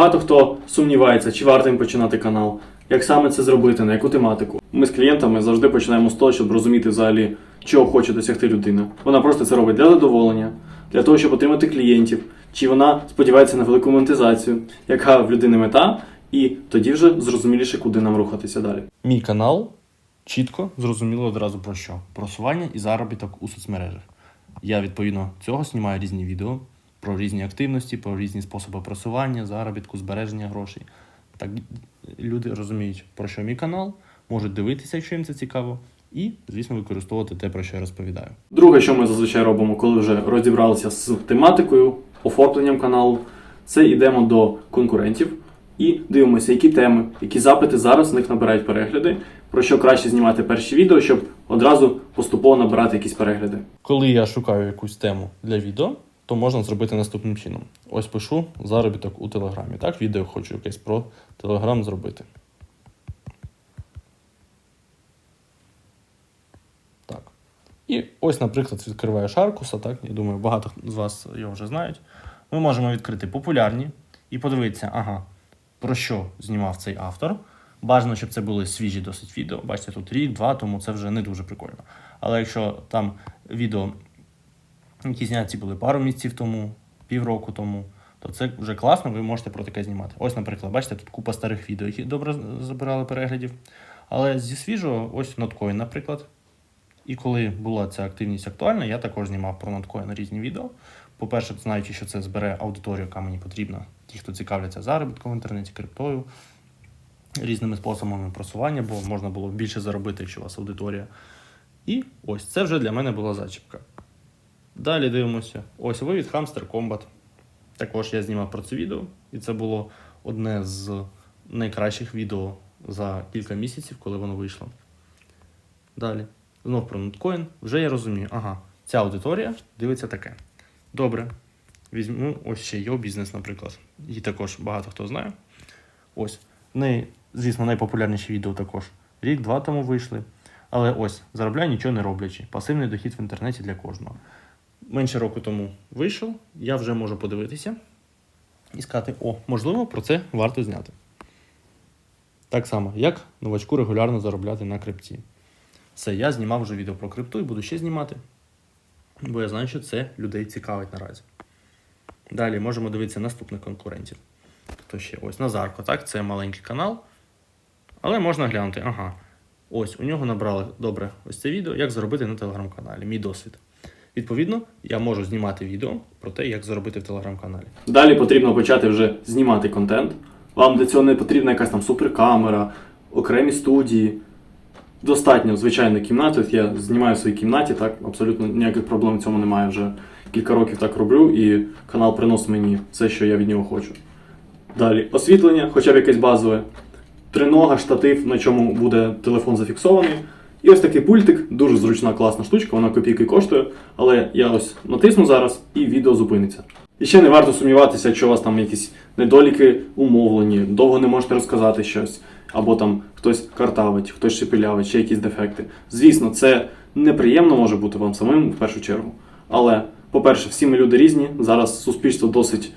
Багато хто сумнівається, чи варто їм починати канал, як саме це зробити, на яку тематику. Ми з клієнтами завжди починаємо з того, щоб розуміти взагалі, чого хоче досягти людина. Вона просто це робить для задоволення, для того, щоб отримати клієнтів, чи вона сподівається на велику монетизацію, яка в людини мета, і тоді вже зрозуміліше, куди нам рухатися далі. Мій канал чітко зрозуміло одразу про що: просування і заробіток у соцмережах. Я відповідно цього знімаю різні відео про різні активності, про різні способи просування, заробітку, збереження грошей. Так люди розуміють, про що мій канал, можуть дивитися, якщо їм це цікаво, і, звісно, використовувати те, про що я розповідаю. Друге, що ми зазвичай робимо, коли вже розібралися з тематикою, оформленням каналу, це йдемо до конкурентів і дивимося, які теми, які запити зараз в них набирають перегляди, про що краще знімати перші відео, щоб одразу поступово набирати якісь перегляди. Коли я шукаю якусь тему для відео, то можна зробити наступним чином. Ось пишу заробіток у Телеграмі. Так, відео хочу якесь про Телеграм зробити. Так. І ось, наприклад, відкриваю Шаркуса, так, я думаю, багато з вас його вже знають. Ми можемо відкрити популярні і подивитися, ага, про що знімав цей автор. Бажано, щоб це були свіжі досить відео. Бачите, тут рік, два, тому це вже не дуже прикольно. Але якщо там відео які зняті були пару місяців тому, півроку тому, то це вже класно, ви можете про таке знімати. Ось, наприклад, бачите, тут купа старих відео, які добре забирали переглядів. Але зі свіжого, ось Notcoin, наприклад. І коли була ця активність актуальна, я також знімав про Notcoin різні відео. По-перше, знаючи, що це збере аудиторію, яка мені потрібна, ті, хто цікавляться заробітком в інтернеті, криптою, різними способами просування, бо можна було більше заробити, якщо у вас аудиторія. І ось це вже для мене була зачіпка. Далі дивимося. Ось вивід Hamster Combat. Також я знімав про це відео, і це було одне з найкращих відео за кілька місяців, коли воно вийшло. Далі. Знов про Notcoin. Вже я розумію, ага, ця аудиторія дивиться таке. Добре. Візьму ось ще його бізнес, наприклад. Її також багато хто знає. Ось. В звісно, найпопулярніші відео також. Рік-два тому вийшли. Але ось, заробляю нічого не роблячи. Пасивний дохід в інтернеті для кожного менше року тому вийшов, я вже можу подивитися і сказати: о, можливо, про це варто зняти. Так само, як новачку регулярно заробляти на крипті. Все, я знімав вже відео про крипту і буду ще знімати, бо я знаю, що це людей цікавить наразі. Далі можемо дивитися наступних конкурентів. Хто ще? Ось Назарко, так, це маленький канал. Але можна глянути, ага. Ось у нього набрали добре ось це відео, як заробити на телеграм-каналі. Мій досвід. Відповідно, я можу знімати відео про те, як заробити в телеграм-каналі. Далі потрібно почати вже знімати контент. Вам для цього не потрібна якась там суперкамера, окремі студії. Достатньо звичайної кімнати. От Я знімаю в своїй кімнаті, так абсолютно ніяких проблем в цьому немає. Вже кілька років так роблю, і канал приносить мені все, що я від нього хочу. Далі освітлення, хоча б якесь базове, тринога, штатив, на чому буде телефон зафіксований. І ось такий пультик, дуже зручна, класна штучка, вона копійки коштує, але я ось натисну зараз і відео зупиниться. І ще не варто сумніватися, якщо у вас там якісь недоліки умовлені, довго не можете розказати щось, або там хтось картавить, хтось шепелявить, ще якісь дефекти. Звісно, це неприємно може бути вам самим в першу чергу. Але, по-перше, всі ми люди різні. Зараз суспільство досить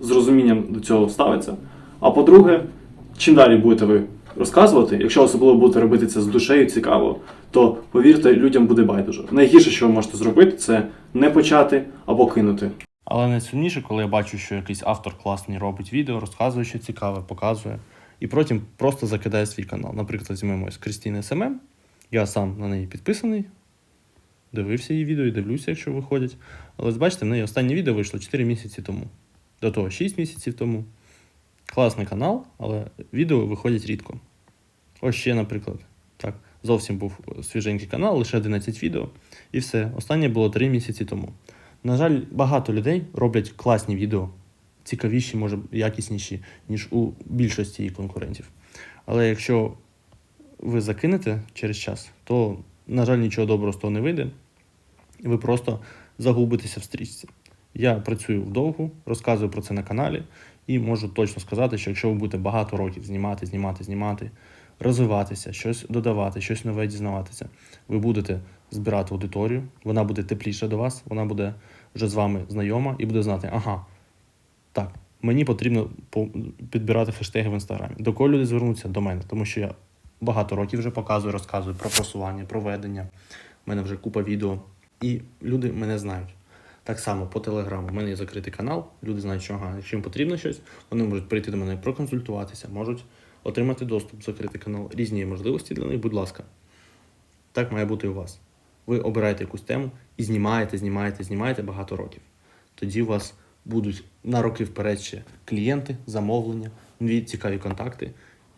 з розумінням до цього ставиться. А по-друге, чим далі будете ви розказувати, якщо особливо будете робити це з душею цікаво, то повірте, людям буде байдуже. Найгірше, що ви можете зробити, це не почати або кинути. Але найсумніше, коли я бачу, що якийсь автор класний робить відео, розказує, що цікаве, показує, і потім просто закидає свій канал. Наприклад, візьмемо ось Крістіни СММ. Я сам на неї підписаний, дивився її відео і дивлюся, якщо виходять. Але бачите, в неї останнє відео вийшло 4 місяці тому. До того 6 місяців тому. Класний канал, але відео виходять рідко. Ось ще, наприклад, так, зовсім був свіженький канал, лише 11 відео, і все. Останнє було 3 місяці тому. На жаль, багато людей роблять класні відео, цікавіші, може, якісніші, ніж у більшості її конкурентів. Але якщо ви закинете через час, то, на жаль, нічого доброго з того не вийде. Ви просто загубитеся в стрічці. Я працюю вдовгу, розказую про це на каналі, і можу точно сказати, що якщо ви будете багато років знімати, знімати, знімати, розвиватися, щось додавати, щось нове дізнаватися, ви будете збирати аудиторію, вона буде тепліша до вас, вона буде вже з вами знайома і буде знати, ага, так, мені потрібно по- підбирати хештеги в інстаграмі. До кого люди звернуться? До мене, тому що я багато років вже показую, розказую про просування, про ведення. У мене вже купа відео. І люди мене знають. Так само по телеграму. У мене є закритий канал. Люди знають, що ага, якщо їм потрібно щось, вони можуть прийти до мене проконсультуватися, можуть отримати доступ в закритий канал. Різні можливості для них, будь ласка. Так має бути і у вас. Ви обираєте якусь тему і знімаєте, знімаєте, знімаєте багато років. Тоді у вас будуть на роки вперед ще клієнти, замовлення, нові цікаві контакти.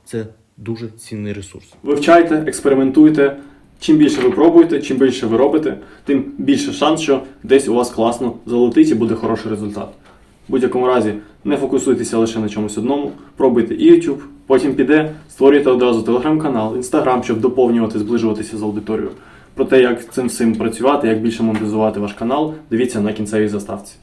Це дуже цінний ресурс. Вивчайте, експериментуйте. Чим більше ви пробуєте, чим більше ви робите, тим більше шанс, що десь у вас класно залетить і буде хороший результат. В будь-якому разі не фокусуйтеся лише на чомусь одному, пробуйте і YouTube, потім піде, створюйте одразу телеграм-канал, інстаграм, щоб доповнювати, зближуватися з аудиторією. Про те, як цим всім працювати, як більше монетизувати ваш канал, дивіться на кінцевій заставці.